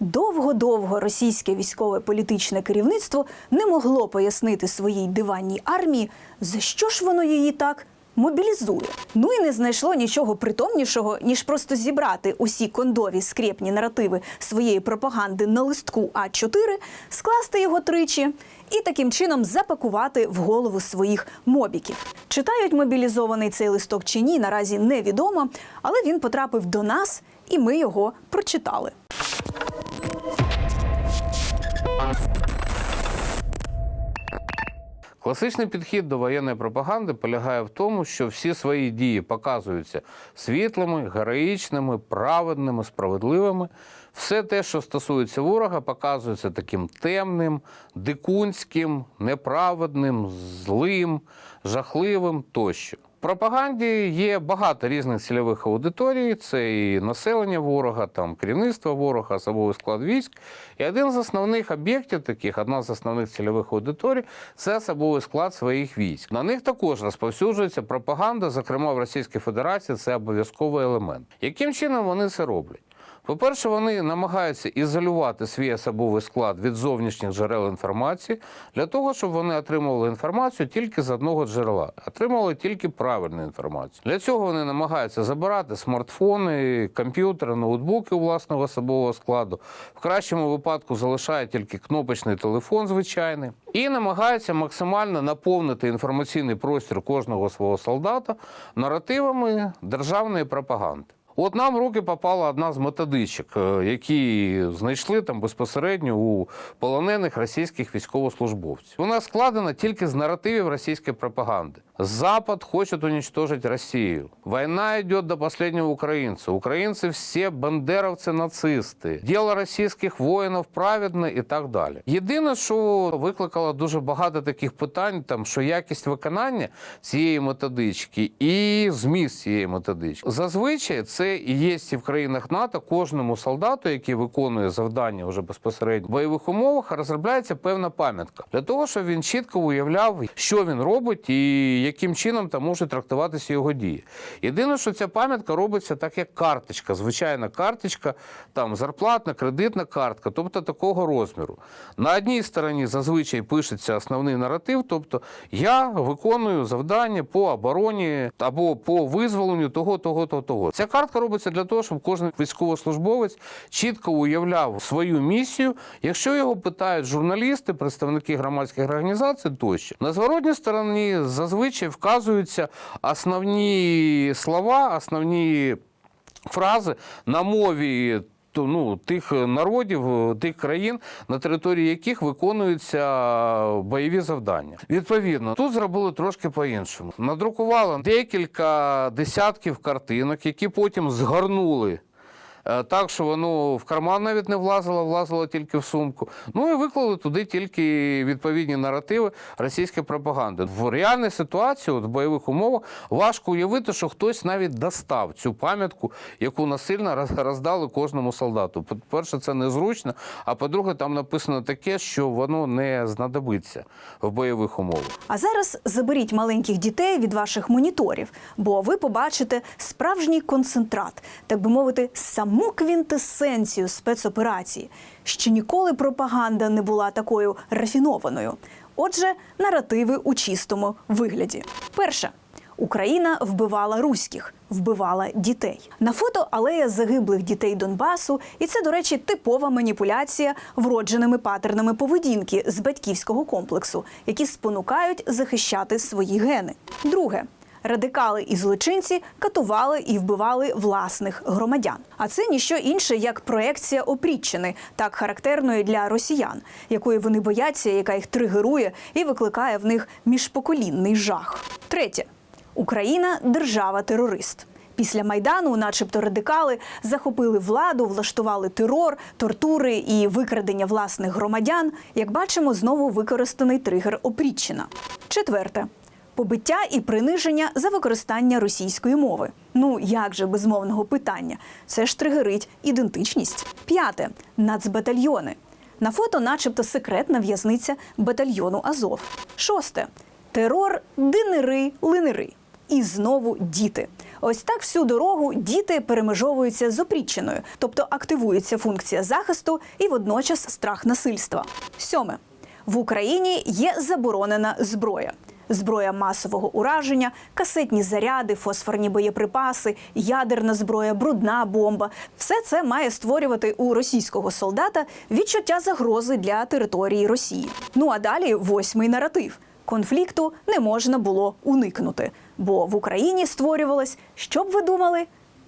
Довго-довго російське військове політичне керівництво не могло пояснити своїй диванній армії, за що ж воно її так мобілізує. Ну і не знайшло нічого притомнішого, ніж просто зібрати усі кондові скрєпні наративи своєї пропаганди на листку А4, скласти його тричі і таким чином запакувати в голову своїх мобіків. Читають мобілізований цей листок чи ні, наразі невідомо, але він потрапив до нас, і ми його прочитали. Класичний підхід до воєнної пропаганди полягає в тому, що всі свої дії показуються світлими, героїчними, праведними, справедливими. Все те, що стосується ворога, показується таким темним, дикунським, неправедним, злим, жахливим тощо. Пропаганді є багато різних цільових аудиторій. Це і населення ворога, там керівництво ворога, особовий склад військ. І один з основних об'єктів таких, одна з основних цільових аудиторій це особовий склад своїх військ. На них також розповсюджується пропаганда, зокрема в Російській Федерації, це обов'язковий елемент. Яким чином вони це роблять? По-перше, вони намагаються ізолювати свій особовий склад від зовнішніх джерел інформації для того, щоб вони отримували інформацію тільки з одного джерела, отримували тільки правильну інформацію. Для цього вони намагаються забирати смартфони, комп'ютери, ноутбуки у власного особового складу. В кращому випадку залишають тільки кнопочний телефон звичайний і намагаються максимально наповнити інформаційний простір кожного свого солдата наративами державної пропаганди. От нам в руки попала одна з методичок, е, які знайшли там безпосередньо у полонених російських військовослужбовців. Вона складена тільки з наративів російської пропаганди. Запад хочет уничтожить Россию. Война идет до последнего украинца. Украинцы все бандеровці, нацисти. Діло російських воїнів праведне і так далі. Єдине, що викликало дуже багато таких питань, там що якість виконання цієї методички і зміст цієї методички. Зазвичай це і є і в країнах НАТО кожному солдату, який виконує завдання вже безпосередньо в бойових умовах, розробляється певна пам'ятка для того, щоб він чітко уявляв, що він робить і яким чином там можуть трактуватися його дії. Єдине, що ця пам'ятка робиться так, як карточка, звичайна карточка, там зарплатна, кредитна картка, тобто такого розміру. На одній стороні зазвичай пишеться основний наратив, тобто я виконую завдання по обороні або по визволенню того, того, того, того. Ця картка робиться для того, щоб кожен військовослужбовець чітко уявляв свою місію. Якщо його питають журналісти, представники громадських організацій тощо, на зворотній стороні зазвичай вказуються основні слова, основні фрази на мові. Ну, тих народів, тих країн, на території яких виконуються бойові завдання. Відповідно, тут зробили трошки по-іншому. Надрукували декілька десятків картинок, які потім згорнули так, що воно в карман навіть не влазило, влазило тільки в сумку. Ну і виклали туди тільки відповідні наративи російської пропаганди. В реальній ситуації, от в бойових умовах, важко уявити, що хтось навіть достав цю пам'ятку, яку насильно роз- роздали кожному солдату. По-перше, це незручно, а по-друге, там написано таке, що воно не знадобиться в бойових умовах. А зараз заберіть маленьких дітей від ваших моніторів, бо ви побачите справжній концентрат, так би мовити, саму квінтесенцію спецоперації. Ще ніколи пропаганда не була такою рафінованою. Отже, наративи у чистому вигляді. Перше. Україна вбивала руських, вбивала дітей. На фото алея загиблих дітей Донбасу, і це, до речі, типова маніпуляція вродженими патернами поведінки з батьківського комплексу, які спонукають захищати свої гени. Друге. Радикали і злочинці катували і вбивали власних громадян. А це ніщо інше, як проекція опріччини, так характерної для росіян, якої вони бояться, яка їх тригерує і викликає в них міжпоколінний жах. Третє. Україна держава-терорист. Після майдану, начебто, радикали захопили владу, влаштували терор, тортури і викрадення власних громадян. Як бачимо, знову використаний тригер опріччина. Четверте. Побиття і приниження за використання російської мови. Ну як же без мовного питання? Це ж тригерить ідентичність. П'яте нацбатальйони. На фото, начебто, секретна в'язниця батальйону Азов. Шосте терор, динери, линери. І знову діти. Ось так всю дорогу діти перемежовуються з опріччиною, тобто активується функція захисту і водночас страх насильства. Сьоме в Україні є заборонена зброя. Зброя масового ураження, касетні заряди, фосфорні боєприпаси, ядерна зброя, брудна бомба все це має створювати у російського солдата відчуття загрози для території Росії. Ну а далі восьмий наратив. Конфлікту не можна було уникнути, бо в Україні створювалось, що б ви думали,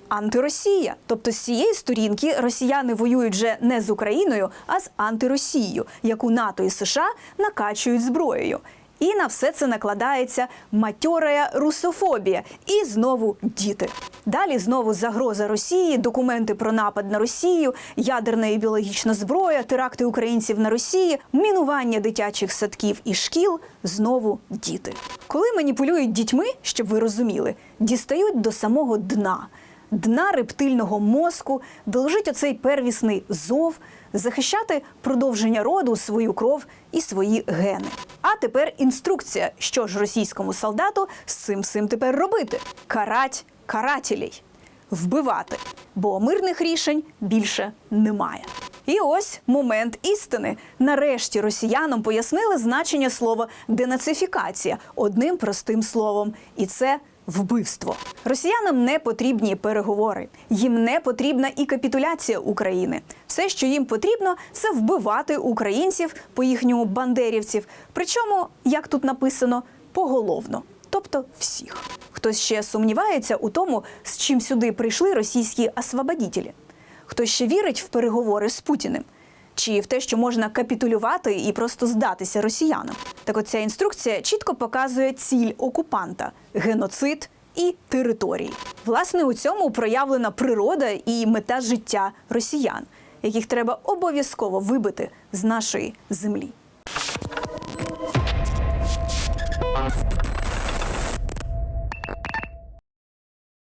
антиросія. Тобто з цієї сторінки росіяни воюють вже не з Україною, а з антиросією, яку НАТО і США накачують зброєю. І на все це накладається матьорая русофобія і знову діти. Далі знову загроза Росії, документи про напад на Росію, ядерна і біологічна зброя, теракти українців на Росії, мінування дитячих садків і шкіл, знову діти. Коли маніпулюють дітьми, щоб ви розуміли, дістають до самого дна дна рептильного мозку, де лежить оцей первісний зов, захищати продовження роду, свою кров і свої гени. А тепер інструкція, що ж російському солдату з цим всім тепер робити: карать карателей, вбивати, бо мирних рішень більше немає. І ось момент істини. Нарешті росіянам пояснили значення слова денацифікація одним простим словом, і це вбивство. Росіянам не потрібні переговори, їм не потрібна і капітуляція України. Все, що їм потрібно, це вбивати українців по їхньому бандерівців. Причому, як тут написано, поголовно, тобто всіх. Хтось ще сумнівається у тому, з чим сюди прийшли російські освободітелі. Хтось ще вірить в переговори з Путіним. Чи в те, що можна капітулювати і просто здатися росіянам? Так от ця інструкція чітко показує ціль окупанта геноцид і території. Власне, у цьому проявлена природа і мета життя росіян, яких треба обов'язково вибити з нашої землі.